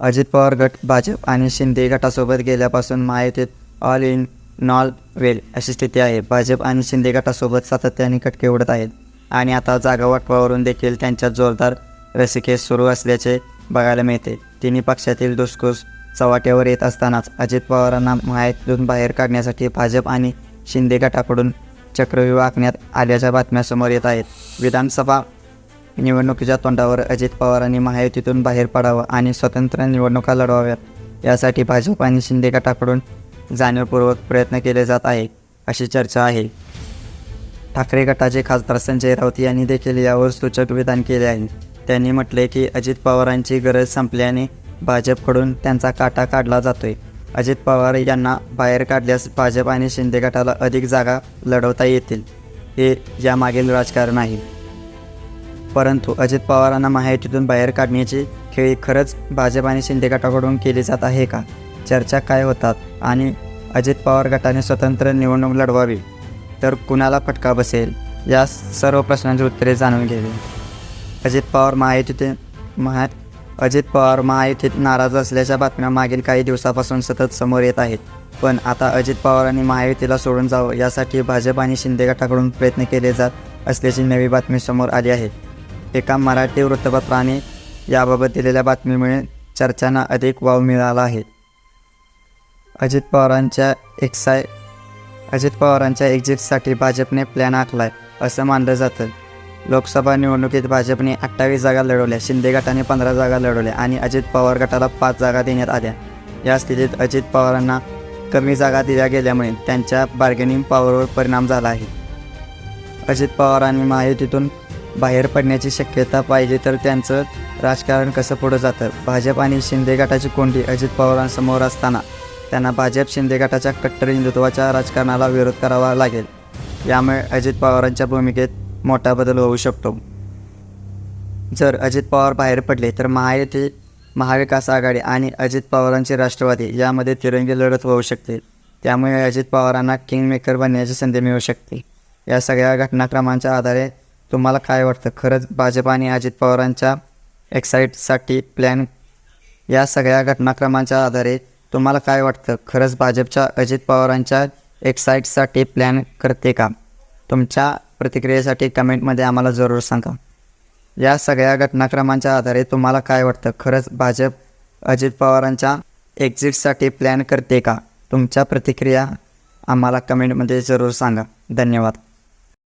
अजित पवार गट भाजप आणि शिंदे गटासोबत गेल्यापासून महायुतीत ऑल इन नॉल वेल अशी स्थिती आहे. भाजप आणि शिंदे गटासोबत सातत्याने कटके उडत आहेत. आणि आता जागा वाटपावरून देखील त्यांच्यात जोरदार रसिकेस सुरू असल्याचे बघायला मिळते. तिन्ही पक्षातील दुसकूस चव्हाट्यावर येत असतानाच अजित पवारांना महायुतीतून बाहेर काढण्यासाठी भाजप आणि शिंदे गटाकडून चक्रव्यूह आखण्यात आल्याच्या बातम्या समोर येत आहेत. विधानसभा निवडणुकीच्या तोंडावर अजित पवारांनी महायुतीतून बाहेर पडावं आणि स्वतंत्र निवडणुका लढवाव्यात. यासाठी भाजप आणि शिंदे गटाकडून जाणीवपूर्वक प्रयत्न केले जात आहे अशी चर्चा आहे. ठाकरे गटाचे खासदार संजय राऊत यांनी देखील यावर सूचक विधान केले आहे. त्यांनी म्हटले की अजित पवारांची गरज संपल्याने भाजपकडून त्यांचा काटा काढला जातोय. अजित पवार यांना बाहेर काढल्यास भाजप आणि शिंदे गटाला अधिक जागा लढवता येतील. हे यामागील राजकारण आहे. परंतु अजित पवारांना महायुतीतून बाहेर काढण्याची खेळी खरंच भाजप आणि शिंदे गटाकडून केली जात आहे का? चर्चा काय होतात? आणि अजित पवार गटाने स्वतंत्र निवडणूक लढवावी तर कुणाला फटका बसेल? या सर्व प्रश्नांची उत्तरे जाणून घ्यावी अजित पवार महायुतीत महा अजित पवार महायुतीत नाराज असल्याच्या बातम्या मागील काही दिवसापासून सतत समोर येत आहेत. पण आता अजित पवारांनी महायुतीला सोडून जावं यासाठी भाजप आणि शिंदे गटाकडून प्रयत्न केले जात असल्याची नवी बातमी समोर आली आहे. एका मराठी वृत्तपत्राने याबाबत दिलेल्या बातमीमुळे चर्चांना अधिक वाव मिळाला आहे. अजित पवारांच्या एक्साय अजित पवारांच्या एक्झिटसाठी भाजपने प्लॅन आखलाय असं मानलं जातं. लोकसभा निवडणुकीत भाजपने अठ्ठावीस जागा लढवल्या शिंदे गटाने पंधरा जागा लढवल्या आणि अजित पवार गटाला पाच जागा देण्यात आल्या. या स्थितीत अजित पवारांना कमी जागा दिल्या गेल्यामुळे त्यांच्या बार्गेनिंग पॉवरवर परिणाम झाला आहे. अजित पवारांनी महायुतीतून बाहेर पडण्याची शक्यता पाहिजे तर त्यांचं राजकारण कसं पुढं जातं? भाजप आणि शिंदे गटाची कोंडी अजित पवारांसमोर असताना त्यांना भाजप शिंदे गटाच्या कट्टर हिंदुत्वाच्या राजकारणाला विरोध करावा लागेल. यामुळे अजित पवारांच्या भूमिकेत मोठा बदल होऊ शकतो. जर अजित पवार बाहेर पडले तर महायुती महाविकास आघाडी आणि अजित पवारांची राष्ट्रवादी यामध्ये तिरंगी लढत होऊ शकते. त्यामुळे अजित पवारांना किंगमेकर बनण्याची संधी मिळू शकते. या सगळ्या घटनाक्रमांच्या आधारे तुम्हाला काय वाटतं? खरंच भाजप आणि अजित पवारांच्या एक्साईटसाठी प्लॅन या सगळ्या घटनाक्रमांच्या आधारे तुम्हाला काय वाटतं? खरंच भाजपच्या अजित पवारांच्या एक्साईटसाठी प्लॅन करते का? तुमच्या प्रतिक्रियेसाठी कमेंटमध्ये आम्हाला जरूर सांगा. या सगळ्या घटनाक्रमांच्या आधारे तुम्हाला काय वाटतं? खरंच भाजप अजित पवारांच्या एक्झिटसाठी प्लॅन करते का? तुमच्या प्रतिक्रिया आम्हाला कमेंटमध्ये जरूर सांगा. धन्यवाद.